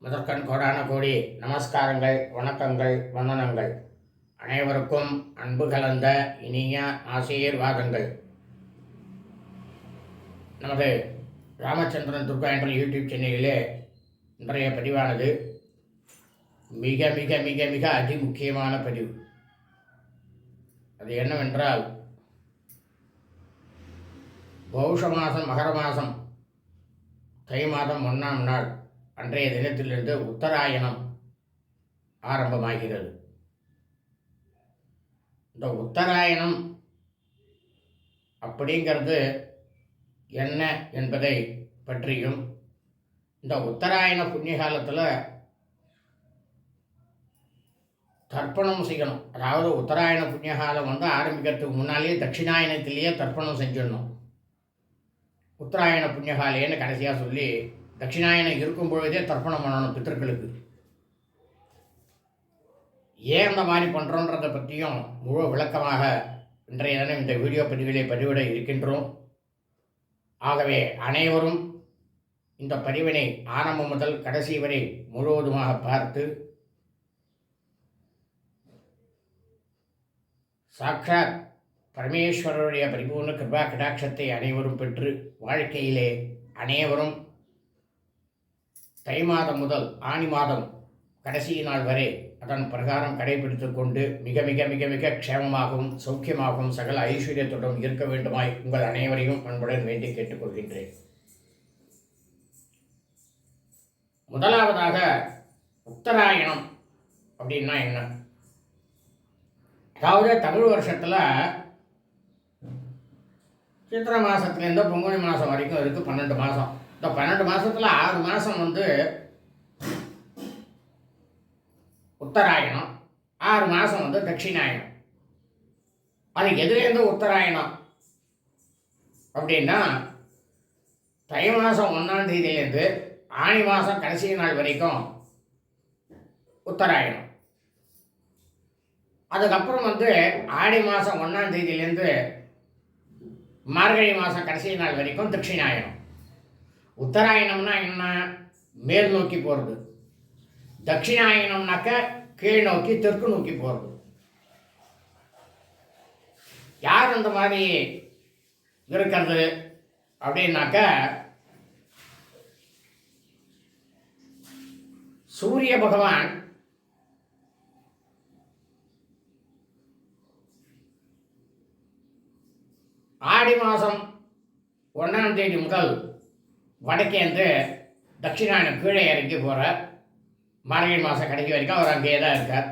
முதற்கண் கோடான கோடி நமஸ்காரங்கள் வணக்கங்கள் வந்தனங்கள். அனைவருக்கும் அன்பு கலந்த இனிய ஆசீர்வாதங்கள். நமது ராமச்சந்திரன் துர்கா என்ற யூடியூப் சேனலிலே இன்றைய பதிவானது மிக மிக மிக மிக அதி முக்கியமான பதிவு. அது என்னவென்றால் பௌஷ மாதம் மகர மாதம் தை மாதம் ஒன்றாம் நாள். அன்றைய தினத்திலிருந்து உத்தராயணம் ஆரம்பமாகிறது. இந்த உத்தராயணம் அப்படிங்கிறது என்ன என்பதை பற்றியும் இந்த உத்தராயண புண்ணிய காலத்தில் தர்ப்பணம் செய்யணும். அதாவது உத்தராயண புண்ணிய காலம் வந்து ஆரம்பிக்கிறதுக்கு முன்னாலேயே தட்சிணாயனத்திலேயே தர்ப்பணம் செஞ்சிடணும். உத்தராயண புண்ணியகாலேன்னு கடைசியாக சொல்லி தட்சிணாயனம் இருக்கும் பொழுதே தர்ப்பணம் பண்ணணும் பித்தர்களுக்கு ஏன் அந்த மாதிரி பண்ணுறோன்றதை பற்றியும் முழு விளக்கமாக இன்றைய தினம் இந்த வீடியோ பதிவுகளை பதிவிட இருக்கின்றோம். ஆகவே அனைவரும் இந்த பதிவினை ஆரம்பம் முதல் கடைசி வரை முழுவதுமாக பார்த்து சாக்ஷாத் பரமேஸ்வரருடைய பரிபூர்ண கிருபா கடாட்சத்தை அனைவரும் பெற்று வாழ்க்கையிலே அனைவரும் தை மாதம் முதல் ஆணி மாதம் கடைசி நாள் வரை அதன் பிரகாரம் கடைபிடித்து கொண்டு மிக மிக மிக மிக க்ஷேமமாகவும் சௌக்கியமாகவும் சகல ஐஸ்வர்யத்துடன் இருக்க வேண்டுமாய் உங்கள் அனைவரையும் அன்புடன் வேண்டி கேட்டுக்கொள்கின்றேன் முதலாவதாக உத்தராயணம் அப்படின்னா என்ன? அதாவது தமிழ் வருஷத்தில் சித்திரை மாதத்துலேருந்து பொங்கலி மாதம் வரைக்கும் இருக்குது பன்னெண்டு மாதம் இந்த பன்னெண்டு மாதத்தில் ஆறு மாதம் வந்து உத்தராயணம் ஆறு மாதம் வந்து தட்சிணாயணம். அது எதுலேருந்து உத்தராயணம்? அப்படின்னா தை மாதம் ஒன்றாம் தேதியிலேருந்து ஆணி மாதம் கடைசி நாள் வரைக்கும் உத்தராயணம். அதுக்கப்புறம் வந்து ஆடி மாதம் ஒன்றாம் தேதியிலேருந்து மார்கழி மாதம் கடைசி நாள் வரைக்கும் தட்சிணாயணம். உத்தராயணம்னா என்ன? மேல் நோக்கி போகிறது தட்சிணாயணம்னாக்க கீழ் நோக்கி தெற்கு நோக்கி போகிறது யார் அந்த மாதிரி இருக்கிறது அப்படின்னாக்க சூரிய பகவான் ஆடி மாதம் ஒன்றாம் தேதி முதல் வடக்கேந்து தட்சிணாயணம் கீழே இறங்கி போகிறார் மார்கழி மாதம் கடைசி வரைக்கும் அவர் அங்கேயே தான் இருக்கார்.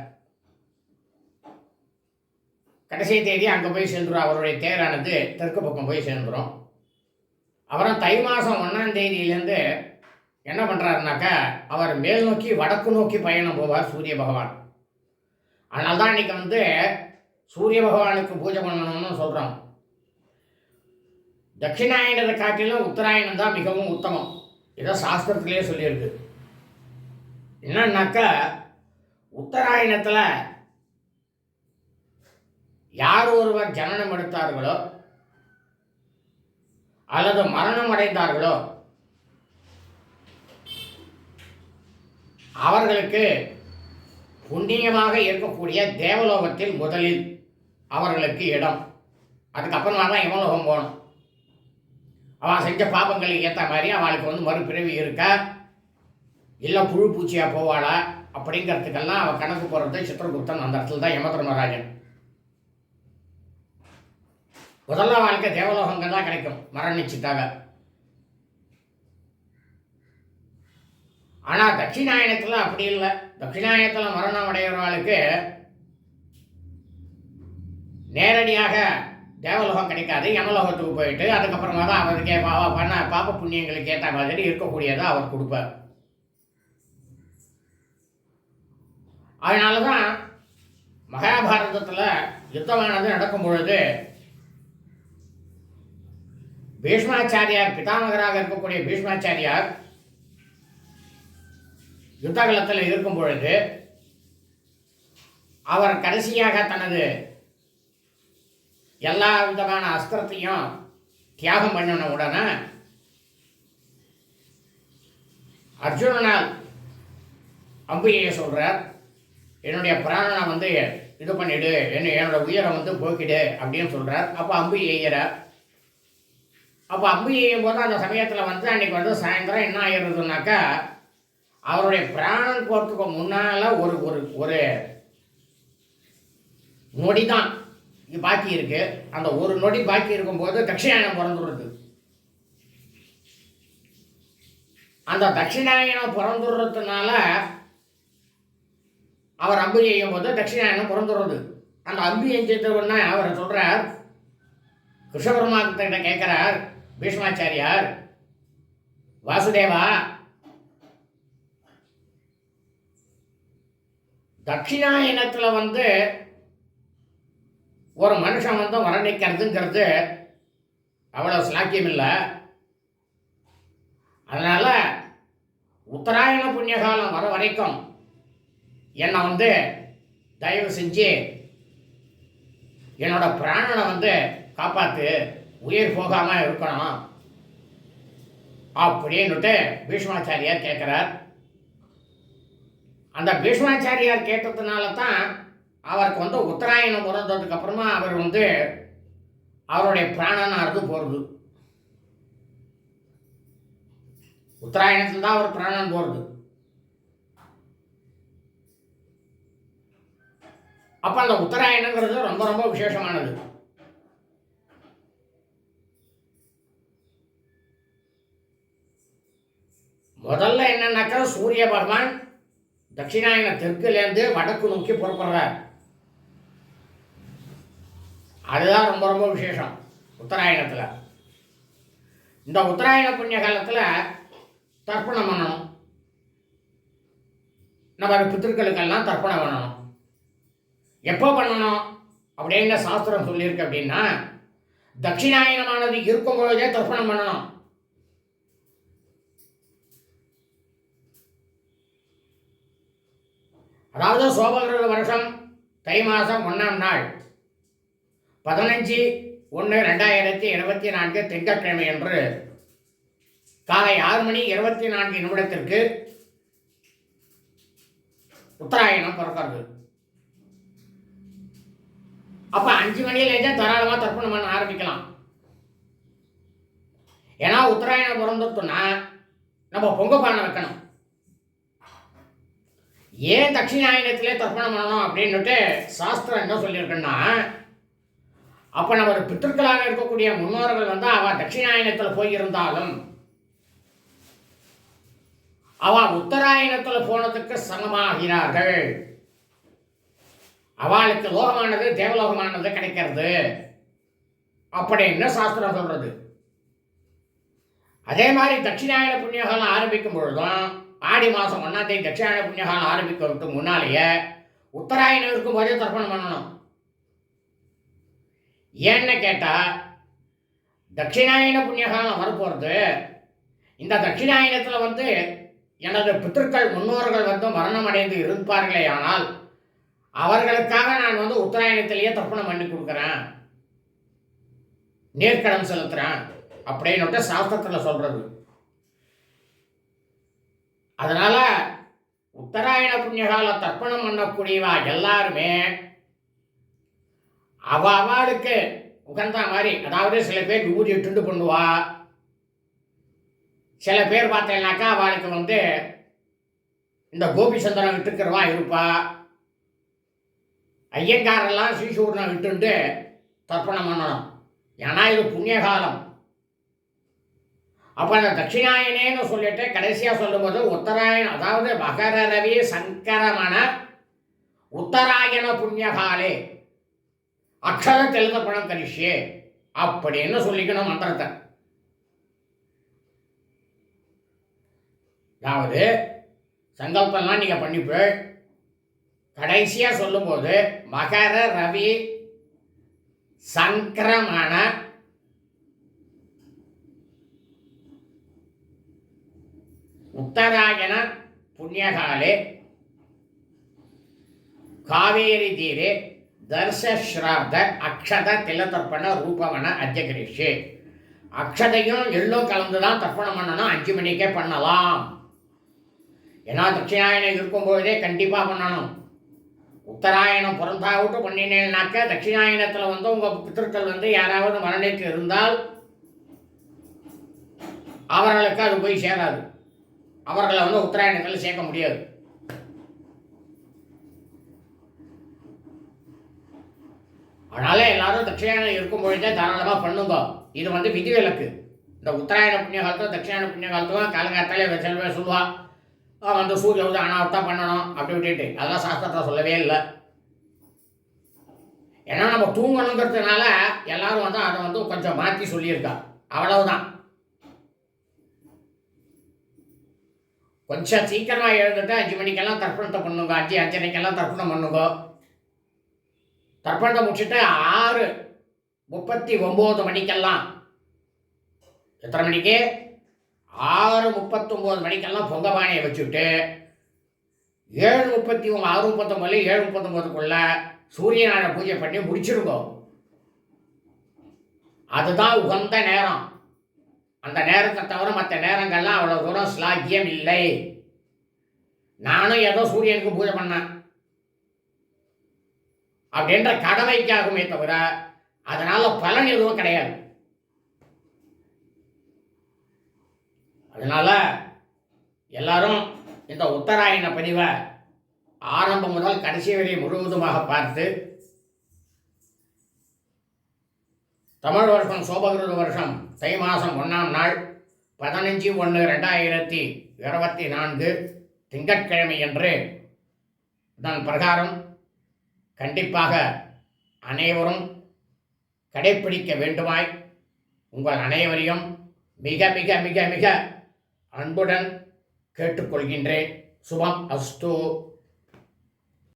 கடைசி தேதி அங்கே போய் சேர்ந்துடும் அவருடைய தேரானது தெற்கு பக்கம் போய் சேர்ந்துடும் அப்புறம் தை மாதம் ஒன்றாம் தேதியிலேருந்து என்ன பண்ணுறாருனாக்கா அவர் மேல் நோக்கி வடக்கு நோக்கி பயணம் போவார் சூரிய பகவான். அதனால தான் இன்றைக்கி வந்து சூரிய பகவானுக்கு பூஜை பண்ணணும்னு சொல்கிறோம் தட்சிணாயனத்தை காட்டிலும் உத்தராயணம் தான் மிகவும் உத்தமம். இதை சாஸ்திரத்திலே சொல்லியிருக்கு. என்னன்னாக்கா உத்தராயணத்தில் யார் ஒருவர் ஜனனம் எடுத்தார்களோ அல்லது மரணம் அடைந்தார்களோ அவர்களுக்கு புண்ணியமாக இருக்கக்கூடிய தேவலோகத்தில் முதலில் அவர்களுக்கு இடம். அதுக்கப்புறமா தான் இவலோகம் போகணும். அவன் செஞ்ச பாபங்களுக்கு ஏற்ற மாதிரி அவளுக்கு வந்து மறுபிறவி இருக்கா? இல்லை புழு பூச்சியாக போவாளா? அப்படிங்கிறதுக்கெல்லாம் அவன் கணக்கு போடுறது சித்திரகுப்தன் அந்த இடத்துல தான் யமதர்மராஜன் முதல்ல வாழ்க்கை தேவலோகங்கள் தான் கிடைக்கும். மரணிச்சுட்டாக ஆனால் தட்சிணாயனத்தில் அப்படி இல்லை. தட்சிணாயனத்தில் மரணம் அடைகிறவர்களுக்கு நேரடியாக தேவலோகம் கிடைக்காது யமலோகத்துக்கு போயிட்டு அதுக்கப்புறமா தான் அவருக்கே பாவா பண்ண பாப்ப புண்ணியங்களுக்கு ஏற்ற மாதிரி இருக்கக்கூடியதை அவர் கொடுப்பார். அதனால தான் மகாபாரதத்தில் யுத்தமானது நடக்கும் பொழுது பீஷ்மாச்சாரியார் பிதாமகராக இருக்கக்கூடிய பீஷ்மாச்சாரியார் யுத்தகலத்தில் இருக்கும் பொழுது அவர் கடைசியாக தனது எல்லா விதமான அஸ்திரத்தையும் தியாகம் பண்ணின உடனே அர்ஜுனனால் அம்பிகையை சொல்கிறார் என்னுடைய பிராணனை வந்து இது பண்ணிடு என்ன என்னோட உயிரை வந்து போக்கிடு அப்படின்னு சொல்கிறார் அப்போ அம்பு எய்கிறார் அப்போ அம்பு எய்யும் போது அந்த சமயத்தில் வந்து அன்னைக்கு வந்து சாயந்தரம் என்ன ஆயிடுறதுனாக்கா அவருடைய பிராணன் போகிறதுக்கு முன்னால் ஒரு ஒரு ஒரு நொடி தான் பாக்கி இருக்கு. அந்த ஒரு நொடி பாக்கி இருக்கும்போது தட்சிணாயனம் பிறந்துடுறது. அந்த தட்சிணாயனம் பிறந்துடுறதுனால அவர் அம்பு செய்யும் போது தட்சிணாயனம் பிறந்துடுறது. அந்த அம்பு எஞ்சிட்ட அவர் சொல்றார் கிருஷ்ணபெருமா கிட்ட கேட்கிறார் பீஷ்மாச்சாரியார் வாசுதேவா தட்சிணாயனத்தில் வந்து ஒரு மனுஷன் வந்து மரணிக்கிறதுங்கிறது அவ்வளோ சாக்கியம் இல்லை அதனால் உத்தராயண புண்ணியகாலம் வர வரைக்கும் என்னை வந்து தயவு செஞ்சு என்னோட பிராணனை வந்து காப்பாற்று உயிர் போகாமல் இருக்கணும். அப்படின்னுட்டு பீஷ்மாச்சாரியார் கேட்குறார் அந்த பீஷ்மாச்சாரியார் கேட்டதுனால தான் அவருக்கு வந்து உத்தராயணம் பிறந்ததுக்கு அப்புறமா அவர் வந்து அவருடைய பிராணனாருக்கு போகிறது உத்தராயணத்தில் தான் அவர் பிராணன் போகிறது அப்போ அந்த உத்தராயணங்கிறது ரொம்ப ரொம்ப விசேஷமானது. முதல்ல என்னன்னாக்கா சூரிய பகவான் தட்சிணாயன தெற்குலேருந்து வடக்கு நோக்கி புறப்படுறார். அதுதான் ரொம்ப ரொம்ப விசேஷம் உத்தராயணத்தில். இந்த உத்தராயண புண்ணிய காலத்தில் தர்ப்பணம் பண்ணணும். நம்ம பித்திருக்களுக்கெல்லாம் தர்ப்பணம் பண்ணணும். எப்போ பண்ணணும்? அப்படின்னு சாஸ்திரம் சொல்லியிருக்கு அப்படின்னா தட்சிணாயனமானது இருக்கும் பொழுதே தர்ப்பணம் பண்ணணும். அதாவது சோபகிருத வருஷம் தை மாதம் ஒன்றாம் நாள். பதினஞ்சு ஒன்று ரெண்டாயிரத்தி இருபத்தி நான்கு திங்கட்கிழமை என்று காலை ஆறு மணி இருபத்தி நான்கு நிமிடத்திற்கு உத்தராயணம் பிறக்கிறது அப்போ அஞ்சு மணியிலேருந்தே தாராளமாக தர்ப்பணம் பண்ண ஆரம்பிக்கலாம். ஏன்னா உத்தராயணம் பிறந்துட்டுனா நம்ம பொங்க பானை வைக்கணும். ஏன் தட்சிணாயணத்திலே தர்ப்பணம் பண்ணணும் அப்படின்னுட்டு சாஸ்திரம் என்ன சொல்லியிருக்குன்னா அப்போ நமது பித்திருக்களாக இருக்கக்கூடிய முன்னோர்கள் வந்து அவ தட்சிணாயனத்தில் போயிருந்தாலும் அவ உத்தராயணத்தில் போனதுக்கு சமமாகிறார்கள். அவளுக்கு லோகமானது தேவலோகமானது கிடைக்கிறது. அப்படின்னு சாஸ்திரம் சொல்றது? அதே மாதிரி தட்சிணாயன புண்ணியகாலம் ஆரம்பிக்கும் பொழுதும் ஆடி மாதம் ஒன்றாம் தேதி தட்சிணாயன புண்ணியகாலம் ஆரம்பிக்கிறதுக்கு முன்னாலேயே உத்தராயணம் இருக்கும்போதே தர்ப்பணம் பண்ணணும். ஏன்னு கேட்டால் தட்சிணாயன புண்ணியகாலம் வரப்போகிறது இந்த தட்சிணாயனத்தில் வந்து எனது பித்திருக்கள் முன்னோர்கள் வந்து மரணம் அடைந்து இருப்பார்களே ஆனால் அவர்களுக்காக நான் வந்து உத்தராயணத்திலேயே தர்ப்பணம் பண்ணி கொடுக்குறேன். நேர்கடம் செலுத்துறேன் அப்படின்னு சாஸ்திரத்தில் சொல்றது. அதனால உத்தராயண புண்ணியகால தர்ப்பணம் பண்ணக்கூடியவா எல்லாருமே அவ அவளுக்கு உகந்த மாதிரி அதாவது சில பேர் விபூதி துண்டு பண்ணுவா சில பேர் பார்த்தீங்கன்னாக்கா அவளுக்கு வந்து இந்த கோபி சந்திரன் விட்டுக்கிறவா இருப்பா. ஐயங்காரெல்லாம் ஸ்ரீசூர்ணம் விட்டுண்டு தர்ப்பணம் பண்ணணும். ஏன்னா இது புண்ணிய காலம் அப்போ அந்த தட்சிணாயனேன்னு சொல்லிட்டு கடைசியாக சொல்லும்போது உத்தராயணம் அதாவது மகர ரவி சங்கரமண உத்தராயண புண்ணியகாலே. அக்ஷர பணம் கரிஷே அப்படின்னு சொல்லிக்கணும் மந்திரத்தை? அதாவது சங்கல்பம்லாம் நீங்கள் பண்ணிப்பு கடைசியாக சொல்லும்போது மகர ரவி சங்கிரமண உத்தராயண புண்ணியகாலே காவேரி தீரே தர்சஸ்ராத அக்ஷத திலதர்ப்பண ரூபவன அத்தியகிரிஷே. அக்ஷதையும் எள்ளும் கலந்து தான் தர்ப்பணம் பண்ணணும். அஞ்சு மணிக்கே பண்ணலாம். ஏன்னா தட்சிணாயனம் இருக்கும்பொழுதே கண்டிப்பாக பண்ணணும். உத்தராயணம் பிறந்தா விட்டு பண்ணினேன்னாக்க தட்சிணாயனத்தில் வந்து உங்கள் பித்திருக்கள் வந்து யாராவது மரணித்து இருந்தால் அவர்களுக்கு அது போய் சேராது. அவர்களை வந்து உத்தராயணத்தில் சேர்க்க முடியாது. அதனால எல்லாரும் தட்சிணாயனம் இருக்கும் பொழுதே தாராளமாக பண்ணுங்க. இது வந்து விதிவிலக்கு. இந்த உத்தராயண புண்ணிய காலத்தும் தட்சிணாயன புண்ணிய காலத்தும் காலங்காத்தாலே செல்வே சொல்லுவா. வந்து சூரிய உதவி ஆனால் பண்ணணும் அப்படி விட்டுட்டு அதெல்லாம் சாஸ்திரத்தில் சொல்லவே இல்லை. ஏன்னா நம்ம தூங்கணுங்கிறதுனால எல்லாரும் வந்து அதை வந்து கொஞ்சம் மாற்றி சொல்லியிருக்கா. அவ்வளவுதான். கொஞ்சம் சீக்கிரமாக எழுந்துட்டு அஞ்சு மணிக்கெல்லாம் தர்ப்பணத்தை பண்ணுங்க. அஞ்சு அஞ்சரைக்கெல்லாம் தர்ப்பணம் பண்ணுங்க. தர்ப்பணத்தை முடிச்சுட்டு ஆறு முப்பத்தி ஒம்பது மணிக்கெல்லாம். எத்தனை மணிக்கு? ஆறு முப்பத்தொம்போது மணிக்கெல்லாம் பொங்க பானையை வச்சுட்டு ஏழு முப்பத்தி ஒன்று ஆறு முப்பத்தொம்பதுல ஏழு முப்பத்தொம்போதுக்குள்ள சூரியனான பூஜை பண்ணி முடிச்சிருக்கோம் அதுதான் உகந்த நேரம். அந்த நேரத்தை தவிர மற்ற நேரங்கள்லாம் அவ்வளோ தூரம் ஸ்லாக்கியம் இல்லை. நானும் ஏதோ சூரியனுக்கு பூஜை பண்ணேன். அப்படின்ற கடமைக்காகுமே தவிர அதனால பலன் எதுவும் கிடையாது. அதனால எல்லாரும் இந்த உத்தராயண பதிவை ஆரம்பம் முதல் கடைசி வரை முழுவதுமாக பார்த்து தமிழ் வருஷம் சோபகிருத வருஷம் தை மாதம் ஒன்றாம் நாள் பதினஞ்சு ஒன்று ரெண்டாயிரத்தி இருபத்தி நான்கு திங்கட்கிழமை என்று இதன் பிரகாரம் கண்டிப்பாக அனைவரும் கடைப்பிடிக்க வேண்டுமாய் உங்கள் அனைவரையும் மிக மிக மிக மிக அன்புடன் கேட்டுக்கொள்கின்றேன். சுபம் அஸ்து.